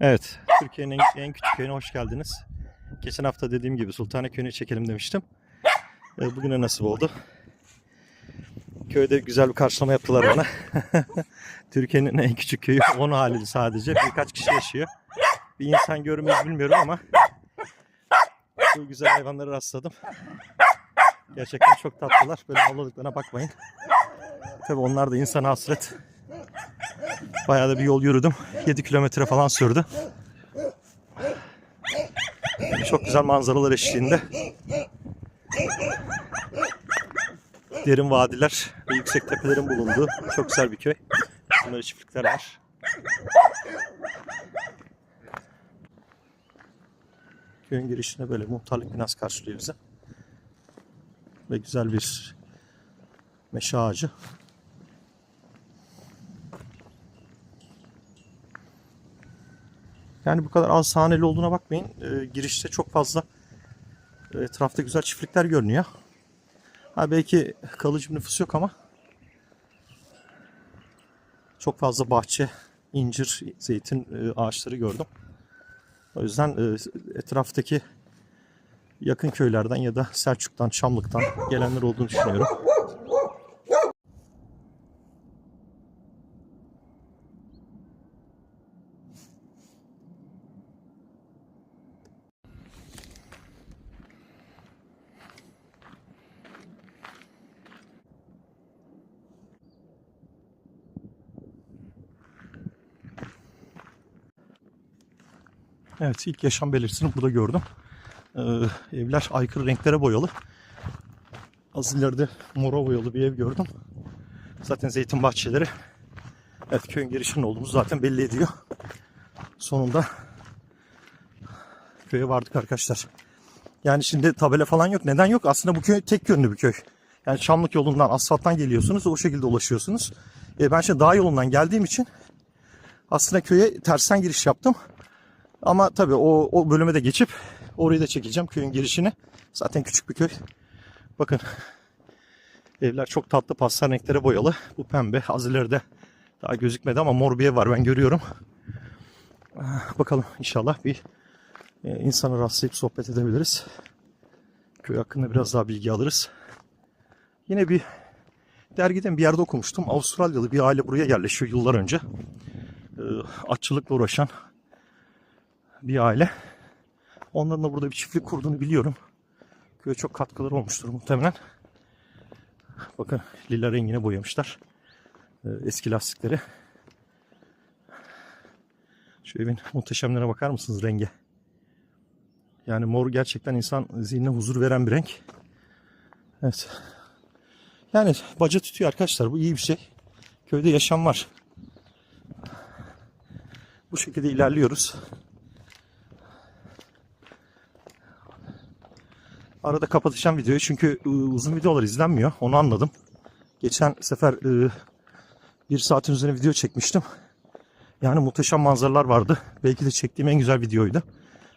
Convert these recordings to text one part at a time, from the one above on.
Evet, Türkiye'nin en, küçük köyüne hoş geldiniz. Geçen hafta dediğim gibi Sultane Köyü'nü çekelim demiştim. Ee, Bugüne nasip oldu. Köyde güzel bir karşılama yaptılar bana. Türkiye'nin en küçük köyü 10 halinde sadece. Birkaç kişi yaşıyor. Bir insan görmeyiz bilmiyorum ama bu güzel hayvanlara rastladım. Gerçekten çok tatlılar. Böyle avladıklarına bakmayın. Tabii onlar da insan hasret. Bayağı da bir yol yürüdüm. 7 kilometre falan sürdü. Çok güzel manzaralar eşliğinde. Derin vadiler ve yüksek tepelerin bulunduğu çok güzel bir köy. Bunlarda çiftlikler var. Köyün girişine böyle muhtarlık binası karşılıyor bize. Ve güzel bir meşe ağacı. Yani bu kadar az haneli olduğuna bakmayın. Ee, girişte çok fazla e, etrafta güzel çiftlikler görünüyor. Ha belki kalıcı bir nüfus yok ama çok fazla bahçe, incir, zeytin e, ağaçları gördüm. O yüzden e, etraftaki yakın köylerden ya da Selçuk'tan, Çamlık'tan gelenler olduğunu düşünüyorum. Evet ilk yaşam belirtisini burada gördüm. Ee, evler aykırı renklere boyalı. Az ileride mora boyalı bir ev gördüm. Zaten zeytin bahçeleri. Evet köyün girişinin olduğumuzu zaten belli ediyor. Sonunda köye vardık arkadaşlar. Yani şimdi tabela falan yok. Neden yok? Aslında bu köy tek yönlü bir köy. Yani Çamlık yolundan, asfalttan geliyorsunuz. O şekilde ulaşıyorsunuz. E, ben şimdi dağ yolundan geldiğim için aslında köye tersten giriş yaptım. Ama tabii o, o bölüme de geçip orayı da çekeceğim köyün girişini. Zaten küçük bir köy. Bakın evler çok tatlı pastel renklere boyalı. Bu pembe az ileride daha gözükmedi ama mor bir var ben görüyorum. Ah, Bakalım inşallah bir e, insana rastlayıp sohbet edebiliriz. Köy hakkında biraz daha bilgi alırız. Yine bir dergiden bir yerde okumuştum. Avustralyalı bir aile buraya yerleşiyor yıllar önce. Ee, Atçılıkla uğraşan bir aile. Onların da burada bir çiftlik kurduğunu biliyorum. Köye çok katkıları olmuştur muhtemelen. Bakın lila rengine boyamışlar. Ee, eski lastikleri. Şu evin muhteşemlerine bakar mısınız renge? Yani mor gerçekten insan zihnine huzur veren bir renk. Evet. Yani baca tutuyor arkadaşlar. Bu iyi bir şey. Köyde yaşam var. Bu şekilde ilerliyoruz. Arada kapatacağım videoyu çünkü ı, uzun videolar izlenmiyor. Onu anladım. Geçen sefer ı, bir saatin üzerine video çekmiştim. Yani muhteşem manzaralar vardı. Belki de çektiğim en güzel videoydu.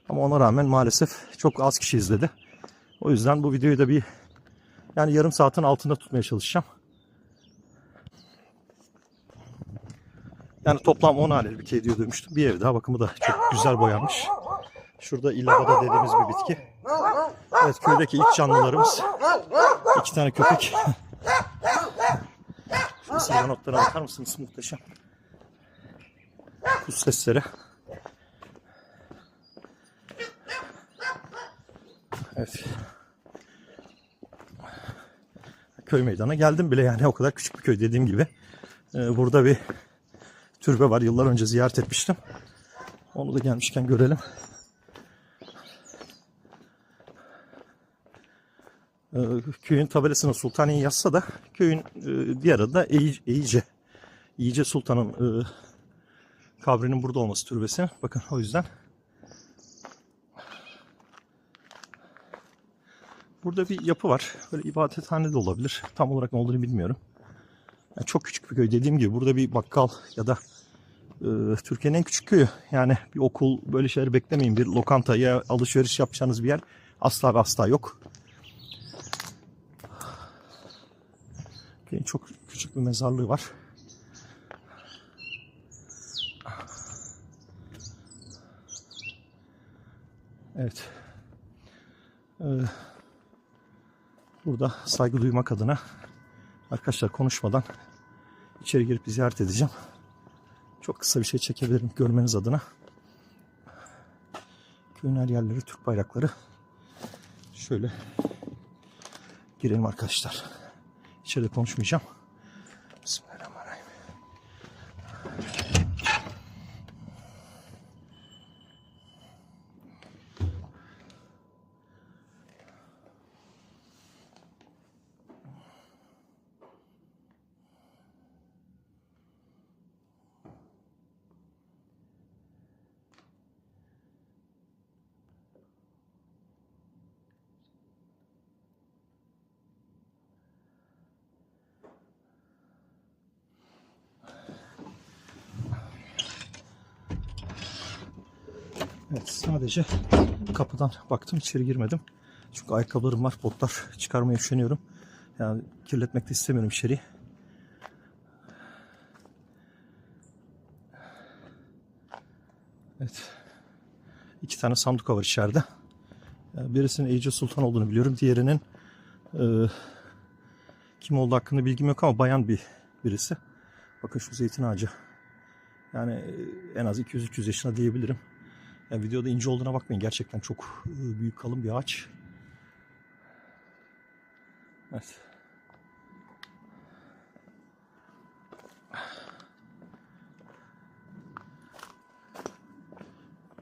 Ama ona rağmen maalesef çok az kişi izledi. O yüzden bu videoyu da bir yani yarım saatin altında tutmaya çalışacağım. Yani toplam 10 haneli bir köy diyor demiştim. Bir ev daha bakımı da çok güzel boyanmış. Şurada ilabada dediğimiz bir bitki. Evet köydeki ilk canlılarımız. iki tane köpek. Şu sıra notlara bakar mısınız? Muhteşem. Kuş sesleri. Evet. Köy meydana geldim bile yani o kadar küçük bir köy dediğim gibi. Ee, burada bir türbe var. Yıllar önce ziyaret etmiştim. Onu da gelmişken görelim. Ee, köyün tabelasına Sultaniye yazsa da köyün e, diğer adı da Eyi- Eyice. İyice Sultan'ın e, kabrinin burada olması türbesi. Bakın o yüzden. Burada bir yapı var. Böyle ibadethane de olabilir. Tam olarak ne olduğunu bilmiyorum. Yani çok küçük bir köy. Dediğim gibi burada bir bakkal ya da e, Türkiye'nin en küçük köyü. Yani bir okul böyle şeyleri beklemeyin. Bir lokanta ya alışveriş yapacağınız bir yer asla ve asla yok. Çok küçük bir mezarlığı var. Evet. Ee, burada saygı duymak adına arkadaşlar konuşmadan içeri girip ziyaret edeceğim. Çok kısa bir şey çekebilirim görmeniz adına. Köyün yerleri Türk bayrakları. Şöyle girelim arkadaşlar. İçeride konuşmayacağım. Evet sadece kapıdan baktım içeri girmedim. Çünkü ayakkabılarım var botlar çıkarmaya üşeniyorum. Yani kirletmek de istemiyorum içeriği. Evet. İki tane sanduka var içeride. Birisinin Ece Sultan olduğunu biliyorum. Diğerinin e, kim olduğu hakkında bilgim yok ama bayan bir birisi. Bakın şu zeytin ağacı. Yani e, en az 200-300 yaşına diyebilirim. Yani videoda ince olduğuna bakmayın. Gerçekten çok e, büyük kalın bir ağaç. Evet.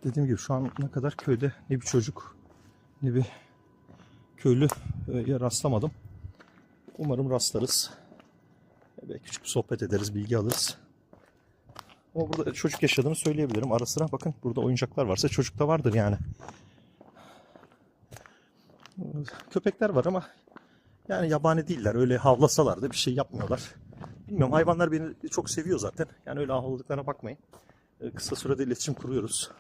Dediğim gibi şu ana kadar köyde ne bir çocuk ne bir köylüye rastlamadım. Umarım rastlarız. Belki küçük bir sohbet ederiz, bilgi alırız. Ama burada çocuk yaşadığını söyleyebilirim. Ara sıra bakın burada oyuncaklar varsa çocuk da vardır yani. Köpekler var ama yani yabani değiller. Öyle havlasalar da bir şey yapmıyorlar. Bilmiyorum hayvanlar beni çok seviyor zaten. Yani öyle havladıklarına bakmayın. Ee, Kısa sürede iletişim kuruyoruz.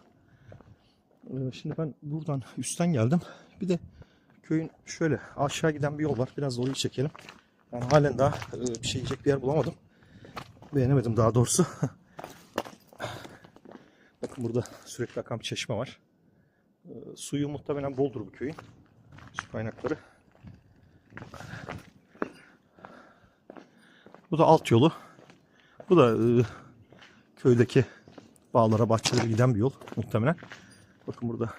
Ee, Şimdi ben buradan üstten geldim. Bir de köyün şöyle aşağı giden bir yol var. Biraz da orayı çekelim. Yani halen daha e, bir şey yiyecek bir yer bulamadım. Beğenemedim daha doğrusu. Bakın burada sürekli akan bir çeşme var. Ee, suyu muhtemelen boldur bu köyün. Su kaynakları. Bu da alt yolu. Bu da e, köydeki bağlara, bahçelere giden bir yol muhtemelen. Bakın burada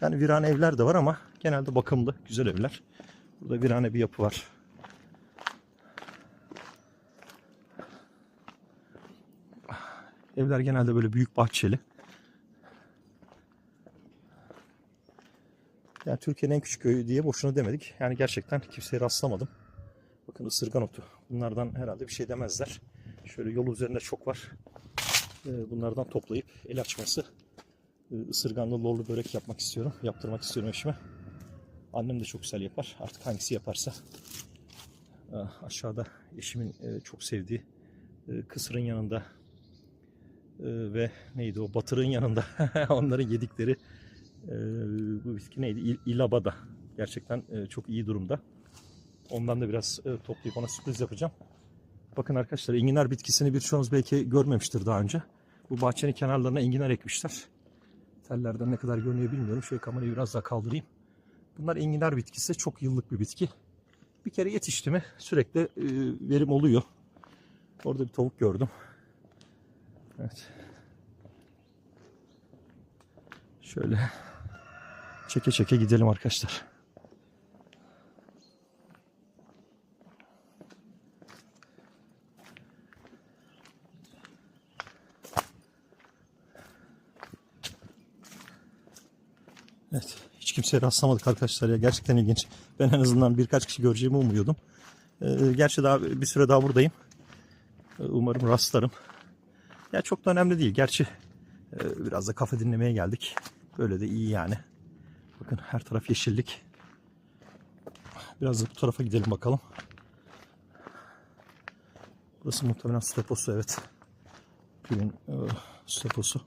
yani virane evler de var ama genelde bakımlı, güzel evler. Burada virane bir yapı var. Evler genelde böyle büyük bahçeli. Yani Türkiye'nin en küçük köyü diye boşuna demedik. Yani gerçekten kimseye rastlamadım. Bakın ısırgan otu. Bunlardan herhalde bir şey demezler. Şöyle yol üzerinde çok var. Ee, Bunlardan toplayıp el açması e, ısırganlı lorlu börek yapmak istiyorum. Yaptırmak istiyorum eşime. Annem de çok güzel yapar. Artık hangisi yaparsa. Ah, Aşağıda eşimin e, çok sevdiği e, kısırın yanında ve neydi o batırın yanında onların yedikleri e, bu bitki neydi? İl- İlabada. Gerçekten e, çok iyi durumda. Ondan da biraz e, toplayıp ona sürpriz yapacağım. Bakın arkadaşlar enginar bitkisini birçoğunuz belki görmemiştir daha önce. Bu bahçenin kenarlarına enginar ekmişler. Tellerden ne kadar görünüyor bilmiyorum. Şöyle kamerayı biraz daha kaldırayım. Bunlar enginar bitkisi. Çok yıllık bir bitki. Bir kere yetişti mi sürekli verim oluyor. Orada bir tavuk gördüm. Evet. Şöyle çeke çeke gidelim arkadaşlar. Evet. Hiç kimseye rastlamadık arkadaşlar ya. Gerçekten ilginç. Ben en azından birkaç kişi göreceğimi umuyordum. Ee, gerçi daha bir süre daha buradayım. Ee, umarım rastlarım. Ya çok da önemli değil. Gerçi e, biraz da kafa dinlemeye geldik. Böyle de iyi yani. Bakın her taraf yeşillik. Biraz da bu tarafa gidelim bakalım. Burası muhtemelen su deposu evet. Köyün e, su deposu.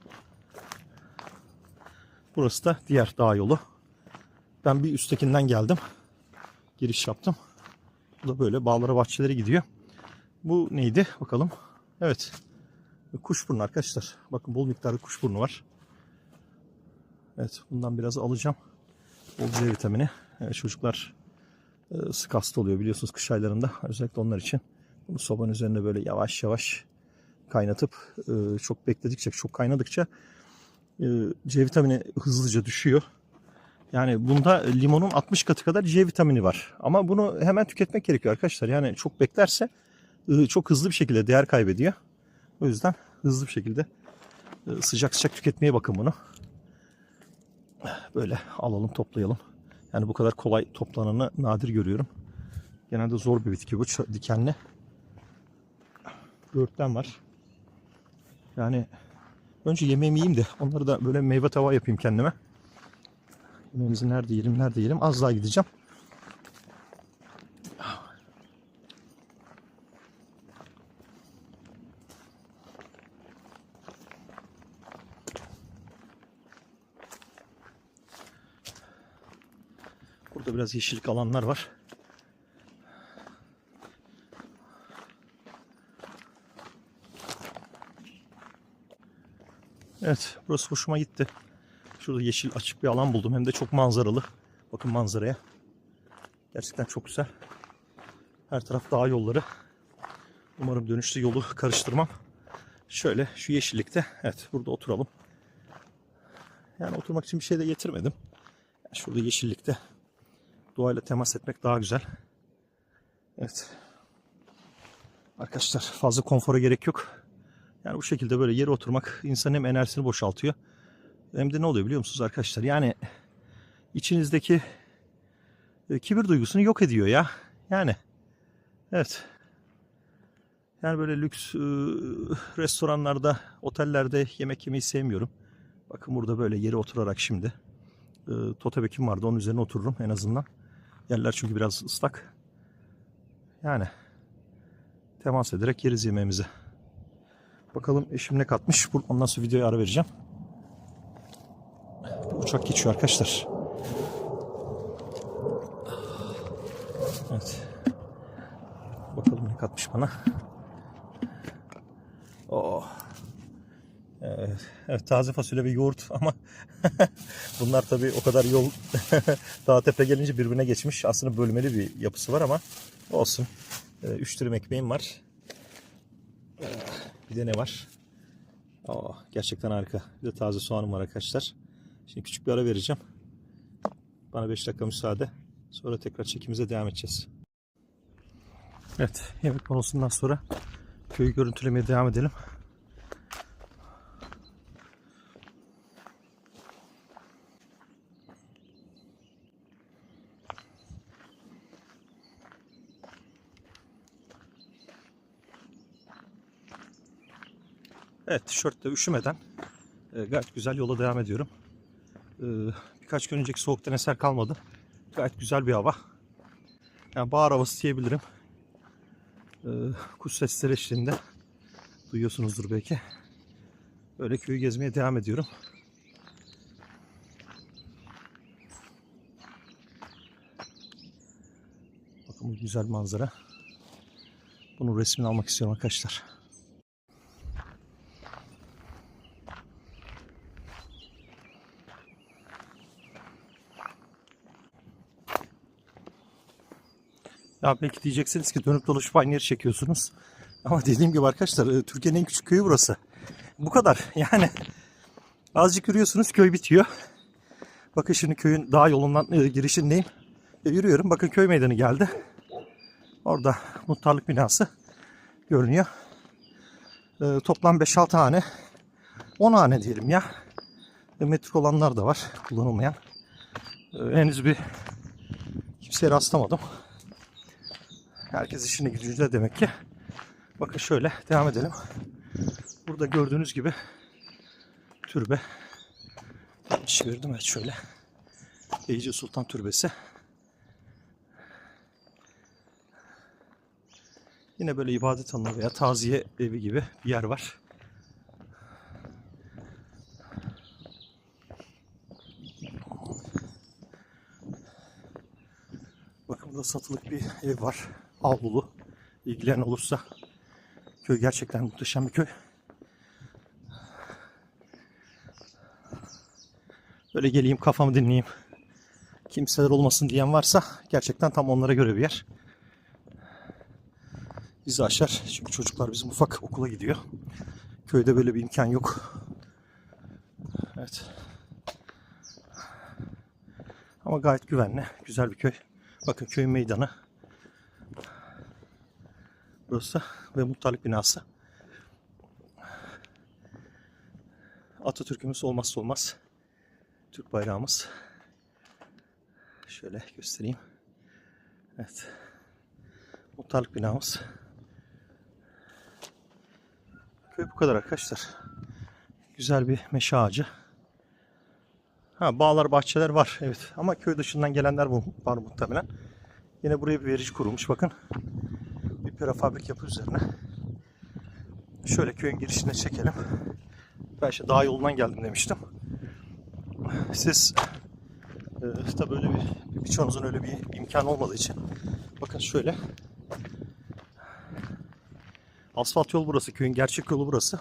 Burası da diğer dağ yolu. Ben bir üsttekinden geldim. Giriş yaptım. Bu da böyle bağlara bahçelere gidiyor. Bu neydi? Bakalım. Evet. Kuşburnu arkadaşlar. Bakın bol miktarda kuşburnu var. Evet bundan biraz alacağım. Bol C vitamini. Evet, çocuklar e, sık hasta oluyor biliyorsunuz kış aylarında. Özellikle onlar için. Bunu sobanın üzerinde böyle yavaş yavaş kaynatıp e, çok bekledikçe, çok kaynadıkça e, C vitamini hızlıca düşüyor. Yani bunda limonun 60 katı kadar C vitamini var. Ama bunu hemen tüketmek gerekiyor arkadaşlar. Yani çok beklerse çok hızlı bir şekilde değer kaybediyor. O yüzden hızlı bir şekilde e, sıcak sıcak tüketmeye bakın bunu. Böyle alalım toplayalım. Yani bu kadar kolay toplananı nadir görüyorum. Genelde zor bir bitki bu dikenli. Böğürtlen var. Yani önce yemeğimi yiyeyim de onları da böyle meyve tava yapayım kendime. Yemeğimizi nerede yiyelim nerede yiyelim az daha gideceğim. Burada biraz yeşillik alanlar var. Evet, burası hoşuma gitti. Şurada yeşil açık bir alan buldum. Hem de çok manzaralı. Bakın manzaraya. Gerçekten çok güzel. Her taraf dağ yolları. Umarım dönüşte yolu karıştırmam. Şöyle şu yeşillikte. Evet, burada oturalım. Yani oturmak için bir şey de getirmedim. Şurada yeşillikte doğayla temas etmek daha güzel. Evet. Arkadaşlar fazla konfora gerek yok. Yani bu şekilde böyle yere oturmak insanın hem enerjisini boşaltıyor. Hem de ne oluyor biliyor musunuz arkadaşlar? Yani içinizdeki e, kibir duygusunu yok ediyor ya. Yani evet. Yani böyle lüks e, restoranlarda, otellerde yemek yemeyi sevmiyorum. Bakın burada böyle yere oturarak şimdi. E, Totebekim vardı onun üzerine otururum en azından. Yerler çünkü biraz ıslak. Yani temas ederek yeriz yemeğimizi. Bakalım eşim ne katmış. Ondan sonra videoya ara vereceğim. Uçak geçiyor arkadaşlar. Evet. Bakalım ne katmış bana. Oh. Evet, evet, taze fasulye ve yoğurt ama bunlar tabii o kadar yol dağ tepe gelince birbirine geçmiş. Aslında bölmeli bir yapısı var ama olsun. Ee, üç dilim ekmeğim var. Ee, Bir de ne var? Oh, gerçekten harika. Bir de taze soğanım var arkadaşlar. Şimdi küçük bir ara vereceğim. Bana 5 dakika müsaade. Sonra tekrar çekimize devam edeceğiz. Evet, yemek konusundan sonra köyü görüntülemeye devam edelim. Evet, tişörtle üşümeden e, gayet güzel yola devam ediyorum. E, birkaç gün önceki soğuktan eser kalmadı. Gayet güzel bir hava. Yani bahar havası diyebilirim. E, kuş sesleri eşliğinde duyuyorsunuzdur belki. Böyle köyü gezmeye devam ediyorum. Bakın bu güzel manzara. Bunun resmini almak istiyorum arkadaşlar. Ya belki diyeceksiniz ki dönüp dolaşıp aynı yeri çekiyorsunuz. Ama dediğim gibi arkadaşlar e, Türkiye'nin en küçük köyü burası. Bu kadar yani. Azıcık yürüyorsunuz köy bitiyor. Bakın şimdi köyün dağ yolundan e, girişindeyim. E, yürüyorum. Bakın köy meydanı geldi. Orada muhtarlık binası görünüyor. E, toplam 5-6 hane. 10 hane diyelim ya. E, metrik olanlar da var kullanılmayan. E, henüz bir kimseye rastlamadım. Herkes işine gücüyle demek ki. Bakın şöyle devam edelim. Burada gördüğünüz gibi türbe. Çevirdim evet şöyle. Eyce Sultan Türbesi. Yine böyle ibadet alanı veya taziye evi gibi bir yer var. Bakın burada satılık bir ev var. Avlulu. İlgilen olursa. Köy gerçekten muhteşem bir köy. Böyle geleyim kafamı dinleyeyim. Kimseler olmasın diyen varsa gerçekten tam onlara göre bir yer. Bizi aşar. Çünkü çocuklar bizim ufak okula gidiyor. Köyde böyle bir imkan yok. Evet. Ama gayet güvenli. Güzel bir köy. Bakın köyün meydanı. Burası ve muhtarlık binası. Atatürk'ümüz olmazsa olmaz. Türk bayrağımız. Şöyle göstereyim. Evet. Muhtarlık binamız. Köy bu kadar arkadaşlar. Güzel bir meşe ağacı. Ha bağlar bahçeler var evet ama köy dışından gelenler var muhtemelen. Yine buraya bir verici kurulmuş bakın. Bir prefabrik yapı üzerine. Şöyle köyün girişine çekelim. Ben işte dağ yolundan geldim demiştim. Siz e, tabii öyle bir birçoğunuzun öyle bir imkan olmadığı için bakın şöyle asfalt yol burası köyün gerçek yolu burası.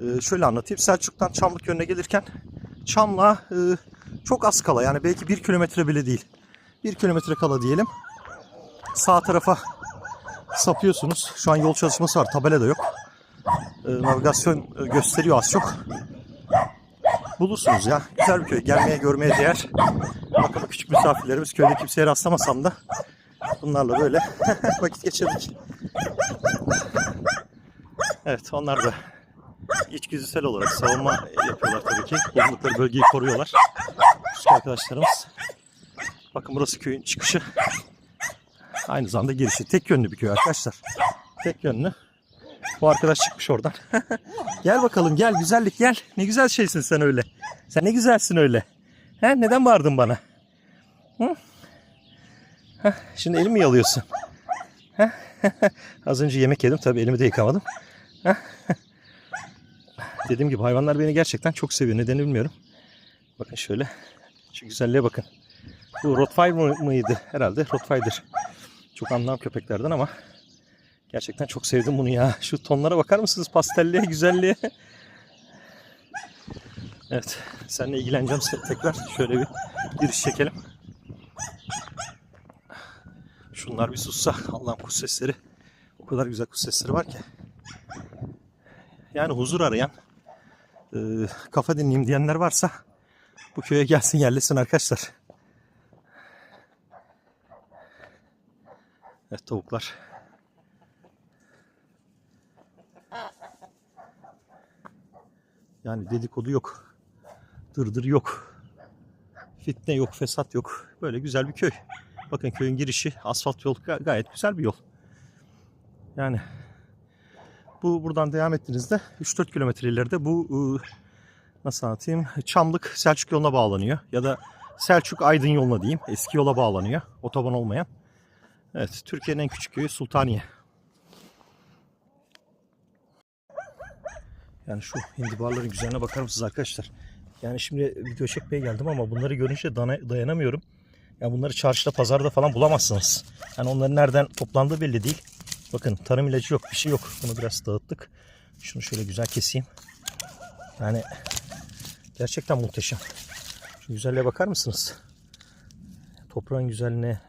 E, şöyle anlatayım Selçuk'tan Çamlık yönüne gelirken Çamlığa e, çok az kala yani belki bir kilometre bile değil. Bir kilometre kala diyelim. Sağ tarafa sapıyorsunuz. Şu an yol çalışması var. Tabela da yok. E, navigasyon gösteriyor az çok. Bulursunuz ya. Güzel bir köy. Gelmeye görmeye değer. Bakalım küçük misafirlerimiz. Köyde kimseye rastlamasam da bunlarla böyle vakit geçirdik. Evet onlar da içgüdüsel olarak savunma yapıyorlar tabii ki. Bulundukları bölgeyi koruyorlar. Küçük arkadaşlarımız. Bakın burası köyün çıkışı. Aynı zamanda girişi. Tek yönlü bir köy arkadaşlar. Tek yönlü. Bu arkadaş çıkmış oradan. gel bakalım gel güzellik gel. Ne güzel şeysin sen öyle. Sen ne güzelsin öyle. He, neden bağırdın bana? Hı? Heh, şimdi elimi yalıyorsun. Heh. Az önce yemek yedim tabii elimi de yıkamadım. Dediğim gibi hayvanlar beni gerçekten çok seviyor. Nedenini bilmiyorum. Bakın şöyle. Şu güzelliğe bakın. Bu Rottweiler mı- mıydı? Herhalde Rottweiler. Çok anlam köpeklerden ama gerçekten çok sevdim bunu ya. Şu tonlara bakar mısınız? Pastelliğe, güzelliğe. Evet. Seninle ilgileneceğim tekrar. Şöyle bir giriş çekelim. Şunlar bir sussa. Allah'ım kuş sesleri. O kadar güzel kuş sesleri var ki. Yani huzur arayan, e, kafa dinleyeyim diyenler varsa bu köye gelsin yerleşsin arkadaşlar. Evet tavuklar. Yani dedikodu yok. Dırdır yok. Fitne yok, fesat yok. Böyle güzel bir köy. Bakın köyün girişi asfalt yol ga- gayet güzel bir yol. Yani bu buradan devam ettiğinizde 3-4 kilometre ileride bu ıı, nasıl anlatayım? Çamlık Selçuk yoluna bağlanıyor. Ya da Selçuk Aydın yoluna diyeyim. Eski yola bağlanıyor. Otoban olmayan. Evet Türkiye'nin en küçük köyü Sultaniye. Yani şu hindibarların güzelliğine bakar mısınız arkadaşlar? Yani şimdi video çekmeye geldim ama bunları görünce dayanamıyorum. Ya bunları çarşıda, pazarda falan bulamazsınız. Yani onların nereden toplandığı belli değil. Bakın tarım ilacı yok, bir şey yok. Bunu biraz dağıttık. Şunu şöyle güzel keseyim. Yani gerçekten muhteşem. Şu güzelliğe bakar mısınız? Toprağın güzelliğine,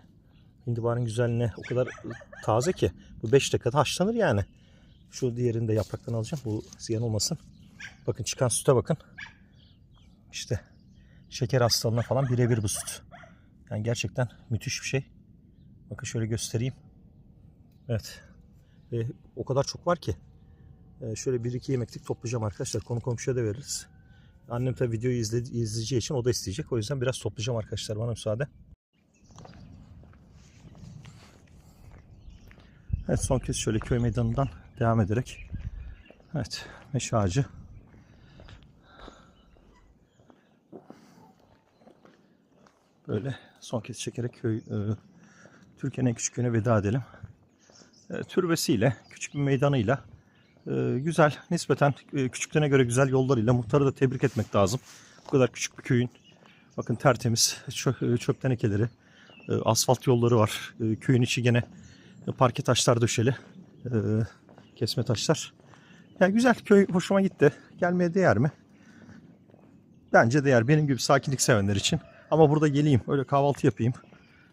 hindibarın güzelliğine o kadar taze ki. Bu 5 dakikada haşlanır yani. Şu diğerini de yapraktan alacağım. Bu ziyan olmasın. Bakın çıkan süte bakın. İşte şeker hastalığına falan birebir bu süt. Yani gerçekten müthiş bir şey. Bakın şöyle göstereyim. Evet. Ve o kadar çok var ki. Ee, şöyle bir iki yemeklik toplayacağım arkadaşlar. Konu komşuya da veririz. Annem tabii videoyu izle, izleyeceği için o da isteyecek. O yüzden biraz toplayacağım arkadaşlar. Bana müsaade. Evet son kez şöyle köy meydanından devam ederek. Evet meşe ağacı. Böyle son kez çekerek köy e, Türkiye'nin en küçük köyüne veda edelim. E, türbesiyle, küçük bir meydanıyla, e, güzel, nispeten e, küçüklüğüne göre güzel yollarıyla muhtarı da tebrik etmek lazım. Bu kadar küçük bir köyün, bakın tertemiz çö- e, çöp tenekeleri, e, asfalt yolları var. E, köyün içi gene parke taşlar döşeli, e, kesme taşlar. Yani güzel, köy hoşuma gitti. Gelmeye değer mi? bence değer benim gibi sakinlik sevenler için. Ama burada geleyim öyle kahvaltı yapayım.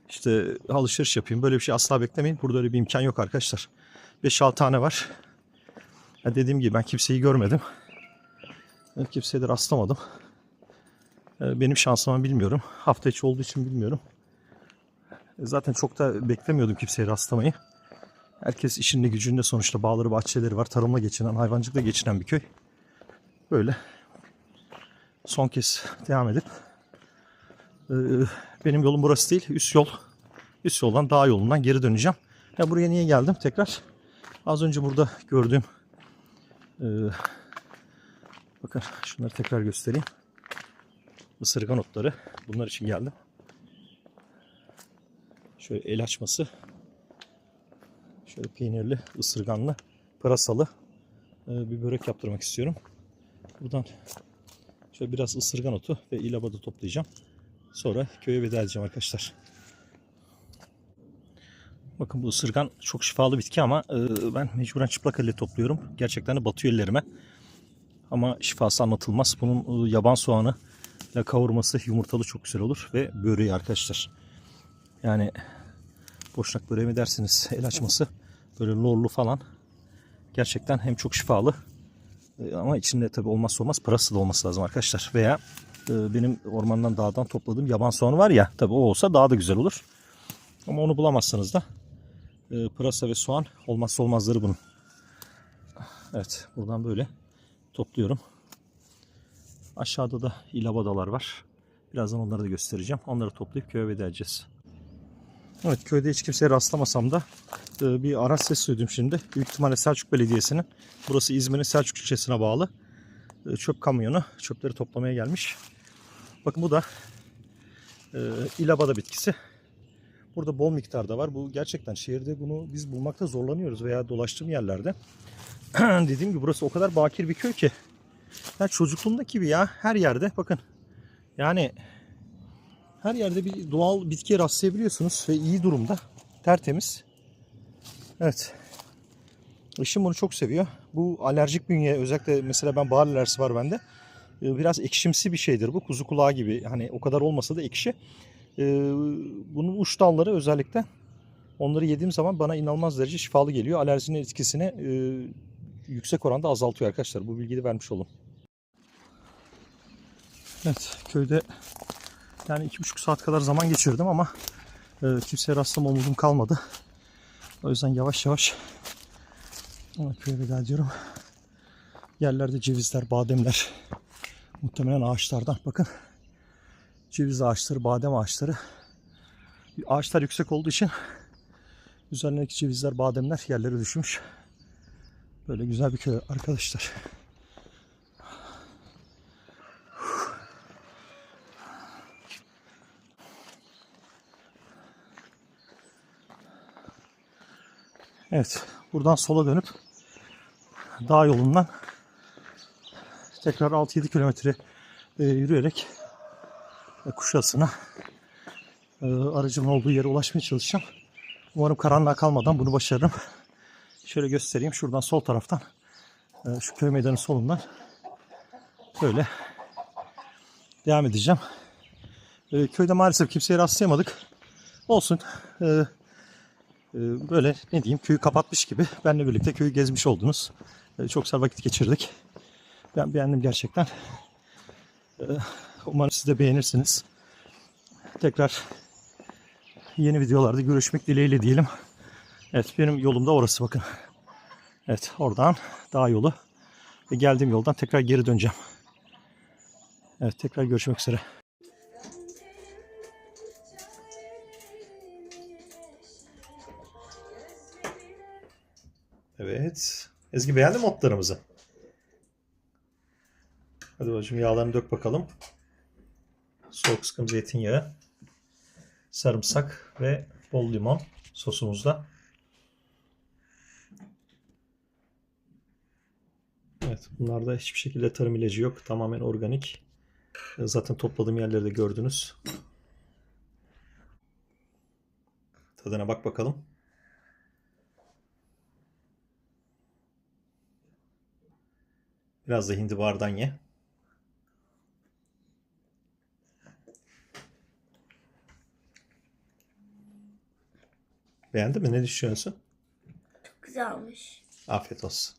İşte alışveriş yapayım. Böyle bir şey asla beklemeyin. Burada öyle bir imkan yok arkadaşlar. 5-6 tane var. Ya dediğim gibi ben kimseyi görmedim. Ben kimseye de rastlamadım. Ee, Benim şansıma bilmiyorum. Hafta içi olduğu için bilmiyorum. E, Zaten çok da beklemiyordum kimseye rastlamayı. Herkes işinde gücünde sonuçta bağları bahçeleri var. Tarımla geçinen, hayvancılıkla geçinen bir köy. Böyle son kez devam edip e, benim yolum burası değil. Üst yol. Üst yoldan dağ yolundan geri döneceğim. Ya buraya niye geldim tekrar? Az önce burada gördüğüm e, bakın şunları tekrar göstereyim. Isırgan otları. Bunlar için geldim. Şöyle el açması. Şöyle peynirli, ısırganlı, pırasalı e, bir börek yaptırmak istiyorum. Buradan şöyle biraz ısırgan otu ve ilabada toplayacağım. Sonra köye veda edeceğim arkadaşlar. Bakın bu ısırgan çok şifalı bitki ama e, ben mecburen çıplak elle topluyorum. Gerçekten de batıyor ellerime. Ama şifası anlatılmaz. Bunun e, yaban soğanı ile kavurması yumurtalı çok güzel olur ve böreği arkadaşlar. Yani boşnak böreği mi dersiniz? El açması. Böyle lorlu falan. Gerçekten hem çok şifalı e, ama içinde tabi olmazsa olmaz pırasa da olması lazım arkadaşlar. Veya e, benim ormandan dağdan topladığım yaban soğanı var ya tabi o olsa daha da güzel olur. Ama onu bulamazsanız da e, pırasa ve soğan olmazsa olmazları bunun. Evet buradan böyle topluyorum. Aşağıda da ilabadalar var. Birazdan onları da göstereceğim. Onları toplayıp köye veda edeceğiz Evet köyde hiç kimseye rastlamasam da e, bir araç sesi duydum şimdi. Büyük ihtimalle Selçuk Belediyesi'nin. Burası İzmir'in Selçuk ilçesine bağlı. e, Çöp kamyonu çöpleri toplamaya gelmiş. Bakın bu da e, ilabada bitkisi. Burada bol miktarda var. Bu gerçekten şehirde bunu biz bulmakta zorlanıyoruz veya dolaştığım yerlerde. Dediğim gibi burası o kadar bakir bir köy ki. Yani çocukluğumdaki gibi ya her yerde bakın. Yani her yerde bir doğal bitkiye rastlayabiliyorsunuz ve iyi durumda. Tertemiz. Evet. Eşim bunu çok seviyor. Bu alerjik bünye özellikle mesela ben bahar alerjisi var bende. Ee, Biraz ekşimsi bir şeydir bu. Kuzu kulağı gibi. Hani o kadar olmasa da ekşi. Ee, Bunun uç dalları özellikle onları yediğim zaman bana inanılmaz derece şifalı geliyor. Alerjinin etkisini e, yüksek oranda azaltıyor arkadaşlar. Bu bilgiyi de vermiş oldum. Evet köyde yani iki buçuk saat kadar zaman geçirdim ama e, kimseye rastlama umudum kalmadı. O yüzden yavaş yavaş köye veda ediyorum. Yerlerde cevizler, bademler. Muhtemelen ağaçlardan. Bakın ceviz ağaçları, badem ağaçları. Ağaçlar yüksek olduğu için üzerindeki cevizler, bademler yerlere düşmüş. Böyle güzel bir köy arkadaşlar. Evet, buradan sola dönüp dağ yolundan tekrar 6-7 kilometre e, yürüyerek e, Kuşadası'na e, aracımın olduğu yere ulaşmaya çalışacağım. Umarım karanlığa kalmadan bunu başarırım. Şöyle göstereyim. Şuradan sol taraftan şu köy meydanı solundan böyle devam edeceğim. Köyde maalesef kimseye rastlayamadık. Olsun. E, böyle ne diyeyim köyü kapatmış gibi benle birlikte köyü gezmiş oldunuz. E, çok güzel vakit geçirdik. Ben beğendim gerçekten. E, umarım siz de beğenirsiniz. Tekrar yeni videolarda görüşmek dileğiyle diyelim. Evet benim yolum da orası bakın. Evet oradan dağ yolu. Ve geldiğim yoldan tekrar geri döneceğim. Evet tekrar görüşmek üzere. Evet. Ezgi beğendin mi otlarımızı? Hadi bacım yağlarını dök bakalım. Soğuk sıkım zeytinyağı. Sarımsak ve bol limon sosumuzda. Evet bunlarda hiçbir şekilde tarım ilacı yok. Tamamen organik. Zaten topladığım yerleri de gördünüz. Tadına bak bakalım. Biraz da hindibardan ye. Beğendin mi? Ne düşünüyorsun? Çok güzel olmuş. Afiyet olsun.